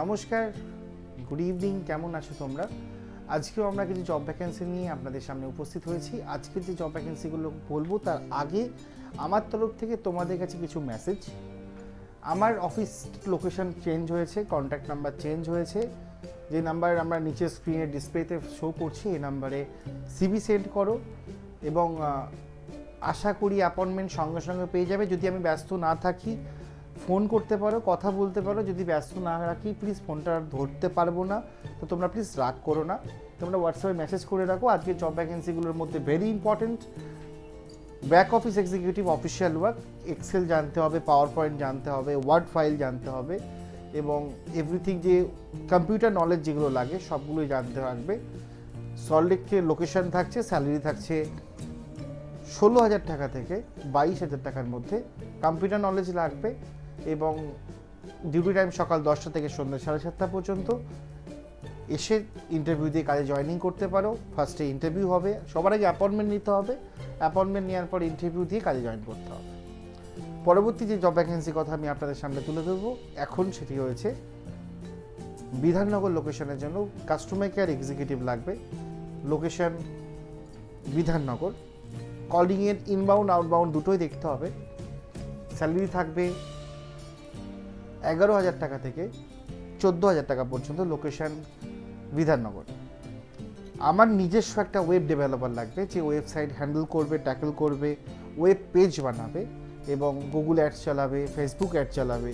নমস্কার good evening কেমন আছো তোমরা? আজকেও আমরা কিছু জব ভ্যাকেন্সি নিয়ে আপনাদের সামনে উপস্থিত হয়েছি। আজকের যে জব ভ্যাকেন্সিগুলো বলব, তার আগে আমার তরফ থেকে তোমাদের কাছে কিছু মেসেজ আমার অফিস লোকেশন চেঞ্জ হয়েছে কন্ট্যাক্ট নাম্বার চেঞ্জ হয়েছে। যে নাম্বার আমরা নিচে স্ক্রিনে ডিসপ্লেতে শো করছি এই নাম্বারে সিবি সেন্ড করো এবং আশা করি অ্যাপয়েন্টমেন্ট সঙ্গে সঙ্গে পেয়ে যাবে। যদি আমি ব্যস্ত না থাকি ফোন করতে পারো, কথা বলতে পারো, যদি ব্যস্ত না রাখি প্লিজ ফোনটা ধরতে পারব না। তো তোমরা প্লিজ রাগ করো না। তোমরা হোয়াটসঅ্যাপে মেসেজ করে রাখো। আজকে জব ভ্যাকেন্সিগুলোর মধ্যে very important back office executive official work Excel জানতে হবে পাওয়ার পয়েন্ট জানতে হবে ওয়ার্ড ফাইল জানতে হবে এবং এভরিথিং যে কম্পিউটার নলেজ যেগুলো লাগে, সবগুলোই জানতে থাকবে। সল্টলেককে লোকেশন থাকছে স্যালারি থাকছে ষোলো হাজার টাকা থেকে বাইশ হাজার টাকার মধ্যে। কম্পিউটার নলেজ লাগবে। এবং ডিউটি টাইম সকাল দশটা থেকে সন্ধ্যা সাড়ে সাতটা পর্যন্ত। এসে ইন্টারভিউ দিয়ে কাজে জয়েনিং করতে পারো। ফার্স্টে ইন্টারভিউ হবে। সবার আগে অ্যাপয়েন্টমেন্ট নিতে হবে। অ্যাপয়েন্টমেন্ট নেওয়ার পর ইন্টারভিউ দিয়ে কাজে জয়েন করতে হবে। পরবর্তী যে জব ভ্যাকেন্সি কথা আমি আপনাদের সামনে তুলে ধরবো, এখন সেটি হয়েছে বিধাননগর লোকেশনের জন্য কাস্টমার কেয়ার এক্সিকিউটিভ লাগবে। লোকেশন বিধাননগর। কলিংয়ের ইনবাউন্ড আউটবাউন্ড দুটোই দেখতে হবে। স্যালারি থাকবে এগারো হাজার টাকা থেকে চোদ্দ হাজার টাকা পর্যন্ত লোকেশন বিধাননগর। আমার নিজস্ব একটা ওয়েব ডেভেলপার লাগবে যে ওয়েবসাইট হ্যান্ডেল করবে ট্যাকল করবে ওয়েব পেজ বানাবে এবং গুগল অ্যাডস চালাবে ফেসবুক অ্যাড চালাবে।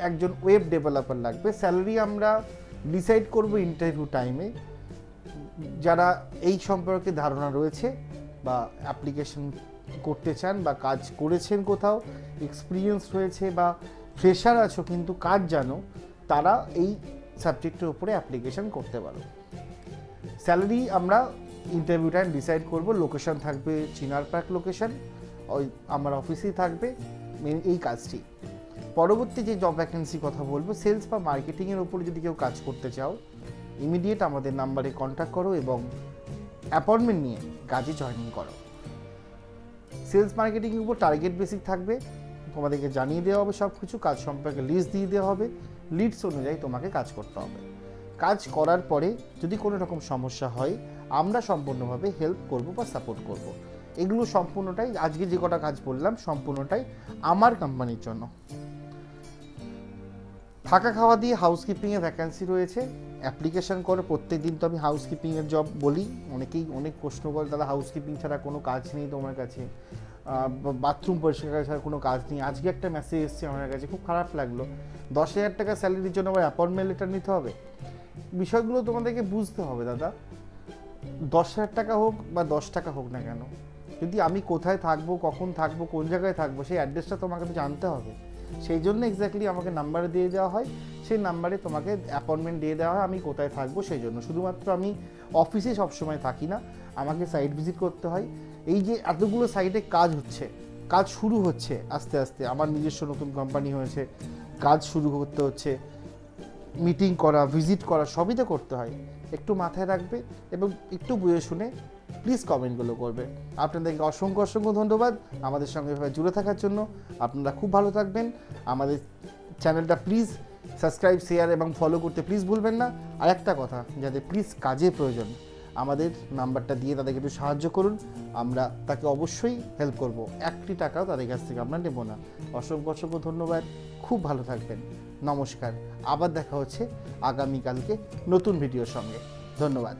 একজন ওয়েব ডেভেলপার লাগবে স্যালারি আমরা ডিসাইড করব ইন্টারভিউ টাইমে যারা এই সম্পর্কে ধারণা রয়েছে বা অ্যাপ্লিকেশন করতে চান বা কাজ করেছেন কোথাও এক্সপিরিয়েন্স রয়েছে বা ফ্রেশার আছো কিন্তু কাজ জানো, তারা এই সাবজেক্টের উপরে অ্যাপ্লিকেশন করতে পারো। স্যালারি আমরা ইন্টারভিউ টাইম ডিসাইড করব লোকেশন থাকবে চিনার পার্ক লোকেশন ওই আমার অফিসেই থাকবে মেন এই কাজটি। পরবর্তী যে জব ভ্যাকেন্সি কথা বলব সেলস বা মার্কেটিংয়ের উপরে যদি কেউ কাজ করতে চাও ইমিডিয়েট আমাদের নাম্বারে কন্ট্যাক্ট করো এবং অ্যাপয়েন্টমেন্ট নিয়ে কাজে জয়েনিং করো। সেলস মার্কেটিংয়ের উপর টার্গেট বেসিক থাকবে তোমাদেরকে জানিয়ে দেওয়া হবে সব কিছু কাজ সম্পর্কে লিস্ট দিয়ে দেওয়া হবে। লিডস অনুযায়ী তোমাকে কাজ করতে হবে। কাজ করার পরে যদি কোনো রকম সমস্যা হয়, আমরা সম্পূর্ণভাবে হেল্প করব বা সাপোর্ট করব। এগুলো সম্পূর্ণটাই, আজকে যে কটা কাজ বললাম, সম্পূর্ণটাই আমার কোম্পানির জন্য। থাকা খাওয়া দিয়ে হাউসকিপিংয়ে ভ্যাকান্সি রয়েছে। অ্যাপ্লিকেশন করে প্রত্যেক দিন তো আমি হাউসকিপিংয়ের জব বলি। অনেকেই অনেক প্রশ্ন করে, দাদা হাউসকিপিং ছাড়া কোনো কাজ নেই তোমার কাছে। বাথরুম পরিষ্কার কোনো কাজ নেই। আজকে একটা মেসেজ এসেছে আমার কাছে, খুব খারাপ লাগল। দশ হাজার টাকা স্যালারির জন্য আবার অ্যাপয়েন্টমেন্ট লেটার নিতে হবে? বিষয়গুলো তোমাদেরকে বুঝতে হবে, দাদা। দশ হাজার টাকা হোক বা দশ টাকা হোক না কেন, যদি আমি কোথায় থাকব, কখন থাকব, কোন জায়গায় থাকব, সেই অ্যাড্রেসটা তোমাকে তো জানতে হবে। সেই জন্য এক্স্যাক্টলি আমাকে নাম্বার দিয়ে দেওয়া হয়। সেই নাম্বারে তোমাকে অ্যাপয়েন্টমেন্ট দিয়ে দেওয়া হয়, আমি কোথায় থাকব সেই জন্য। শুধুমাত্র আমি অফিসে সবসময় থাকি না, আমাকে সাইট ভিজিট করতে হয়। এই যে এতগুলো সাইটে কাজ হচ্ছে, কাজ শুরু হচ্ছে আস্তে আস্তে, আমার নিজস্ব নতুন কোম্পানি হয়েছে, কাজ শুরু করতে হচ্ছে মিটিং করা ভিজিট করা, সবই তো করতে হয়। একটু মাথায় রাখবে এবং একটু বুঝে শুনে প্লিজ কমেন্টগুলো করবে। আপনাদেরকে অসংখ্য অসংখ্য ধন্যবাদ আমাদের সঙ্গে এভাবে জুড়ে থাকার জন্য। আপনারা খুব ভালো থাকবেন। আমাদের চ্যানেলটা প্লিজ সাবস্ক্রাইব শেয়ার এবং ফলো করতে প্লিজ ভুলবেন না। আর একটা কথা, যাদের প্লিজ কাজে প্রয়োজন, আমাদের নাম্বারটা দিয়ে তাদেরকে একটু সাহায্য করুন। আমরা তাকে অবশ্যই হেল্প করব। একটি টাকাও তাদের কাছ থেকে আমরা নেব না। অসংখ্য অসংখ্য ধন্যবাদ। খুব ভালো থাকবেন। নমস্কার। আবার দেখা হচ্ছে আগামীকালকে নতুন ভিডিওর সঙ্গে। ধন্যবাদ।